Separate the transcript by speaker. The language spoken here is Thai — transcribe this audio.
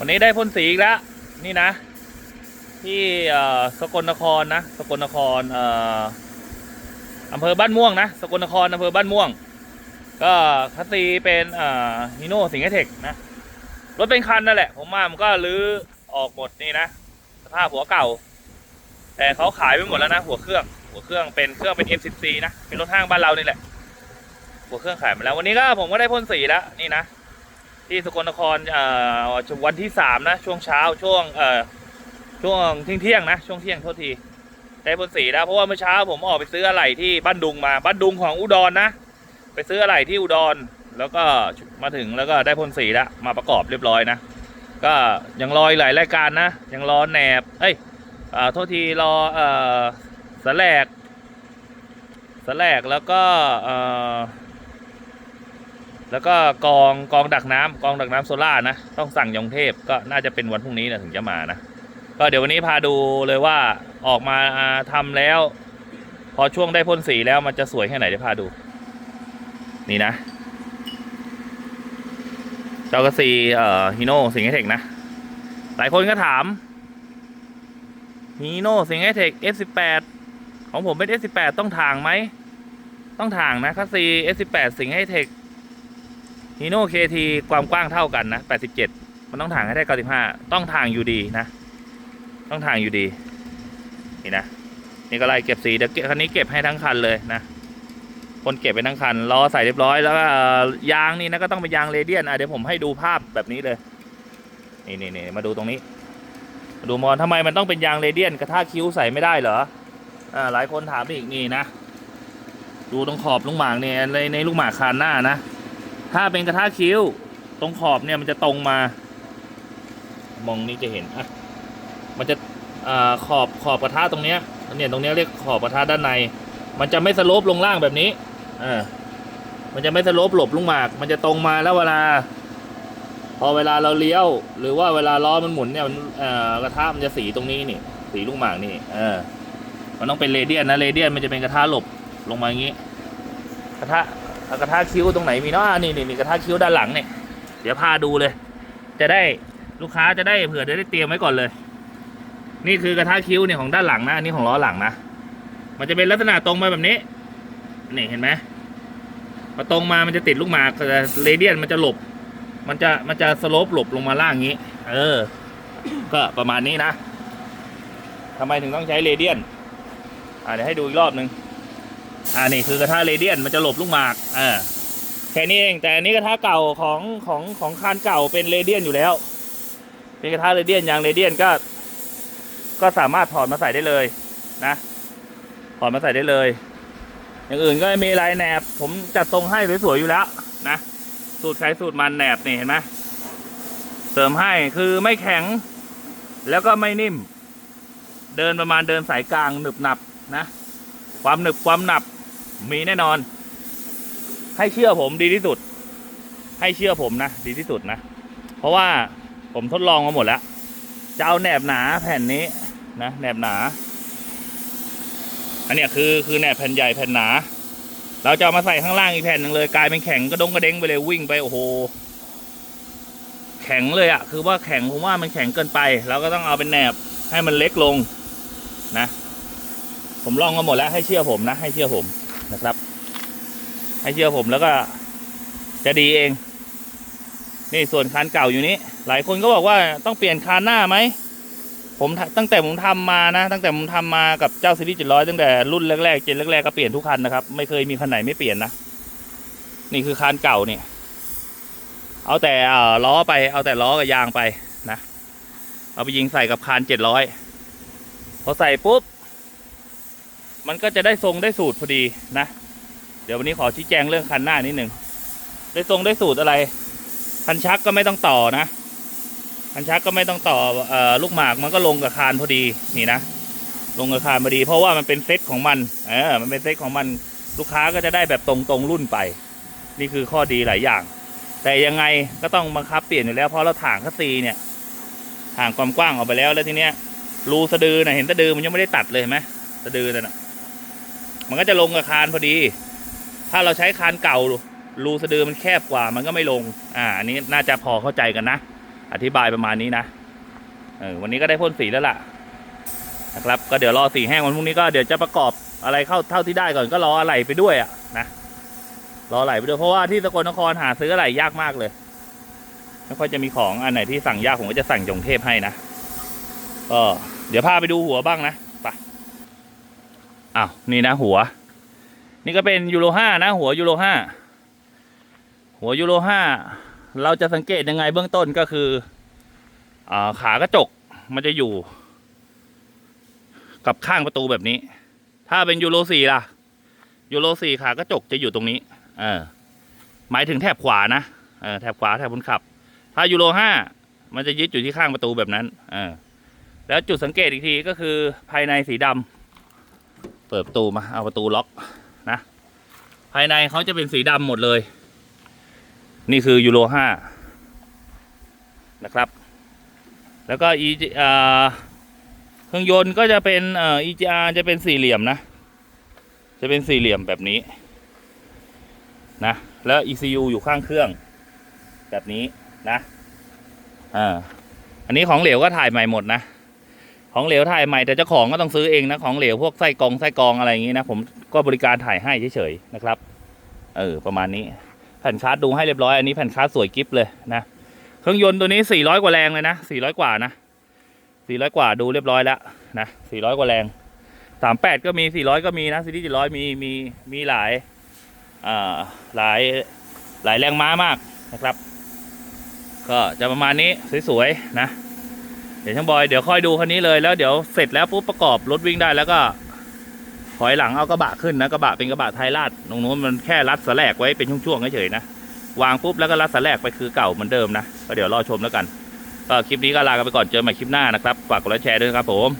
Speaker 1: วันนี้ได้พ่นสีอีกแล้ว นี่นะ ที่สกลนครนะ สกลนครออำเภอบ้านม่วงนะ สกลนครอำเภอบ้านม่วง ก็คัสซีเป็นฮิโน่สิงห์เทคนะ รถเป็นคันนั่นแหละ ผมมามันก็รื้อออกหมดนี่นะ สภาพหัวเก่า แต่เขาขายไปหมดแล้วนะ หัวเครื่อง หัวเครื่องเป็นเครื่องเป็น M14 นะ เป็นรถห้างบ้านเรานี่แหละ หัวเครื่องขายมาแล้ว วันนี้ก็ผมก็ได้พ่นสีแล้ว นี่นะ ที่สกลนครวันที่สามนะช่วงเช้าช่วงเอ่อช่วงเที่ยงเที่ยงนะช่วงเที่ยงโทษทีได้พ่นสีแล้วเพราะว่าเมื่อเช้าผมออกไปซื้ออะไหล่ที่บ้านดุงมาบ้านดุงของอุดรนะไปซื้ออะไหล่ที่อุดรแล้วก็มาถึงแล้วก็ได้พ่นสีแล้วมาประกอบเรียบร้อยนะ ก็ยังรออีกหลายรายการนะ ยังรอแหนบเอ้ยอ่าโทษทีรอเอ่อสแลกสแลกแล้วก็เอ่อ แล้วก็กองกองดักน้ำกองดักน้ำโซล่าร์นะ ต้องสั่งยงเทพก็น่าจะเป็นวันพรุ่งนี้นะถึงจะมานะ ก็เดี๋ยววันนี้พาดูเลยว่าออกมาอ่าทำแล้ว พอช่วงได้พ่นสีแล้วมันจะสวยแค่ไหนเดี๋ยวพาดู นี่นะจ้ากระซีเอ่อฮีโน่สิงห์เทคนะ หลายคนก็ถามฮีโน่สิงห์เทค F18 ของผมเป็น F18 ต้องทางไหม ต้องทางนะคัสซี F18 สิงห์เทค ฮีโน่ KT ความกว้างเท่ากันนะ 87 มันต้องทางให้ได้ 95 ต้องทางอยู่ดีนะ ต้องทางอยู่ดี นี่นะ นี่ก็ไล่เก็บสีเดี๋ยวเก็บคันนี้เก็บให้ทั้งคันเลยนะ คนเก็บไปทั้งคันล้อใส่เรียบร้อยแล้วก็ยางนี่นะก็ต้องเป็นยางเรเดียนอะเดี๋ยวผมให้ดูภาพแบบนี้เลย นี่นี่นี่มาดูตรงนี้มาดูมอนทำไมมันต้องเป็นยางเรเดียนกระทะคิ้วใส่ไม่ได้เหรอ อ่าหลายคนถามอีกนี่นะ ดูตรงขอบลูกหมากเนี่ยในในลูกหมากคานหน้านะ ถ้าเป็นกระทะคิ้ว ตรงขอบเนี่ยมันจะตรงมา มองนี่จะเห็นอะมันจะอขอบขอบกระทะตรงเนี้ยเนี่ยตรงเนี้ยเรียกขอบกระทะด้านใน มันจะไม่สโลปลงล่างแบบนี้อ่ามันจะไม่สโลปหลบลูกหมาก มันจะตรงมาแล้วเวลา พอเวลาเราเลี้ยว หรือว่าเวลาล้อมันหมุนเนี่ยมันกระทะมันจะสีตรงนี้นี่ สีลูกหมากนี่เออมันต้องเป็นเรเดียนนะเรเดียนมันจะเป็นกระทะหลบลงมาอย่างนี้ กระทะ กระทะคิ้วตรงไหนมีเนาะนี่นี่กระทะคิ้วด้านหลังเนี่ยเดี๋ยวพาดูเลย จะได้ลูกค้าจะได้เผื่อจะได้เตรียมไว้ก่อนเลย นี่คือกระทะคิ้วเนี่ยของด้านหลังนะอันนี้ของล้อหลังนะมันจะเป็นลักษณะตรงมาแบบนี้นี่เห็นไหมพอตรงมามันจะติดลูกหมากแต่เรเดียนมันจะหลบ มันจะมันจะสโลปหลบลงมาล่างอย่างนี้ เออ ก็ประมาณนี้นะทำไมถึงต้องใช้เรเดียนอ่าเดี๋ยวให้ดูอีกรอบหนึ่ง อ่านี่คือกระทะเรเดียนมันจะหลบลูกหมากอ่าแค่นี้เองแต่อันนี้กระทะเก่าของของของคานเก่าเป็นเรเดียนอยู่แล้ว เป็นกระทะเรเดียนยางเรเดียนก็ ก็สามารถถอดมาใส่ได้เลยนะถอดมาใส่ได้เลย อย่างอื่นก็มีลายแหนบ ผมจัดทรงให้สวยๆอยู่แล้วนะสูตรใช้สูตรมันแหนบนี่เห็นไหมเสริมให้คือไม่แข็ง แล้วก็ไม่นิ่ม เดินประมาณเดินสายกลางหนึบหนับนะ ความหนึบความหนับมีแน่นอน ให้เชื่อผมดีที่สุด ให้เชื่อผมนะดีที่สุดนะ เพราะว่าผมทดลองมาหมดแล้วจะเอาแหนบหนาแผ่นนี้นะแหนบหนา อันนี้คือคือแหนบแผ่นใหญ่แผ่นหนา เราจะเอามาใส่ข้างล่างอีกแผ่นหนึ่งเลยกลายเป็นแข็งกระดงกระเด้งไปเลยวิ่งไปโอ้โหแข็งเลยอะ่ะคือว่าแข็งผมว่ามันแข็งเกินไป เราก็ต้องเอาเป็นแหนบให้มันเล็กลงนะ ผมลองมาหมดแล้วให้เชื่อผมนะ ให้เชื่อผมนะครับ ให้เชื่อผมแล้วก็ จะดีเอง นี่ส่วนคานเก่าอยู่นี้ หลายคนก็บอกว่าต้องเปลี่ยนคานหน้าไหมผมตั้งแต่ผมทำมานะ ตั้งแต่ผมทำมากับเจ้าซีรีส์เจ็ดร้อยตั้งแต่รุ่นแรกๆเจนแรกๆก็เปลี่ยนทุกคันนะครับ ไม่เคยมีคันไหนไม่เปลี่ยนนะนี่คือคานเก่าเนี่ยเอาแต่ล้อไปเอาแต่ล้อกับยางไปนะ เอาไปยิงใส่กับคานเจ็ดร้อยพอใส่ปุ๊บ มันก็จะได้ทรงได้สูตรพอดีนะ เดี๋ยววันนี้ขอชี้แจงเรื่องคันหน้านิดหนึ่งได้ทรงได้สูตรอะไร คันชักก็ไม่ต้องต่อนะ คันชักก็ไม่ต้องต่อเออลูกหมากมันก็ลงกับคานพอดีนี่นะ ลงกับคานพอดี เพราะว่ามันเป็นเซตของมันเออมันเป็นเซตของมันลูกค้าก็จะได้แบบตรงตรงรุ่นไป นี่คือข้อดีหลายอย่าง แต่ยังไงก็ต้องบังคับเปลี่ยนอยู่แล้วเพราะเราถ่างคัสซีเนี่ยถ่างความกว้างออกไปแล้วแล้วทีเนี้ยรูสะดือนะเห็นสะดือมันยังไม่ได้ตัดเลยเห็นไหมสะดือนั่นน่ะ มันก็จะลงกับคานพอดี ถ้าเราใช้คานเก่ารูสะดือมันแคบกว่า มันก็ไม่ลง อ่า อันนี้น่าจะพอเข้าใจกันนะ อธิบายประมาณนี้นะ เออ วันนี้ก็ได้พ่นสีแล้วล่ะ นะครับ ก็เดี๋ยวรอสีแห้งวันพรุ่งนี้ก็เดี๋ยวจะประกอบอะไรเข้าเท่าที่ได้ก่อนก็รออะไรไปด้วยอะนะ รออะไรไปด้วยเพราะว่าที่สกลนครหาซื้ออะไรยากมากเลย ไม่ค่อยจะมีของอันไหนที่สั่งยากผมก็จะสั่งจงเทพให้นะ ก็เดี๋ยวพาไปดูหัวบ้างนะ อ้าวนี่นะหัว นี่ก็เป็นยูโรห้านะ หัวยูโรห้าหัวยูโรห้าเราจะสังเกตยังไงเบื้องต้นก็คืออาขากระจกมันจะอยู่ กับข้างประตูแบบนี้ ถ้าเป็นยูโรสี่ล่ะยูโรสี่ขากระจกจะอยู่ตรงนี้ เออ หมายถึงแถบขวานะเออแถบขวาแถบบนขับ ถ้ายูโรห้ามันจะยึดอยู่ที่ข้างประตูแบบนั้น เออ แล้วจุดสังเกตอีกทีก็คือภายในสีดำ เปิดประตูมา เอาประตูล็อกนะ ภายในเขาจะเป็นสีดำหมดเลย นี่คือยูโรห้านะครับ แล้วก็อีอ่าเครื่องยนต์ก็จะเป็นเอ่อ EGR จะเป็นสี่เหลี่ยมนะ จะเป็นสี่เหลี่ยมแบบนี้นะ แล้ว ECU อยู่ข้างเครื่อง แบบนี้นะอ่าอันนี้ของเหลวก็ถ่ายใหม่หมดนะ ของเหลวถ่ายใหม่แต่เจ้าของก็ต้องซื้อเองนะของเหลวพวกไส้กรองไส้กรองอะไรอย่างนี้นะผมก็บริการถ่ายให้เฉยๆนะครับ เออประมาณนี้แผ่นคาร์ดดูให้เรียบร้อยอันนี้แผ่นคาร์ดสวยกิฟเลยนะเครื่องยนต์ตัวนี้ 400 กว่าแรงเลยนะ 400 กว่านะ 400 กว่าดูเรียบร้อยแล้วนะ 400 กว่าแรง 38 ก็มี 400 ก็มีนะซีรีส์700 มีมีมีหลายอ่าหลายหลายแรงม้ามากนะครับ ก็จะประมาณนี้สวยๆนะ เดี๋ยวช่างบอยเดี๋ยวค่อยดูคันนี้เลยแล้วเดี๋ยวเสร็จแล้วปุ๊บประกอบรถวิ่งได้แล้วก็ถอยหลังเอากระบะขึ้นนะกระบะเป็นกระบะไทยลาดตรงนู้นมันแค่รัดสแลกไว้เป็นช่วงๆเฉยๆนะวางปุ๊บแล้วก็รัดสแลกไปคือเก่าเหมือนเดิมนะก็เดี๋ยวรอชมแล้วกันก็คลิปนี้ก็ลากันไปก่อนเจอใหม่คลิปหน้านะครับฝากกดไลค์แชร์ด้วยครับผม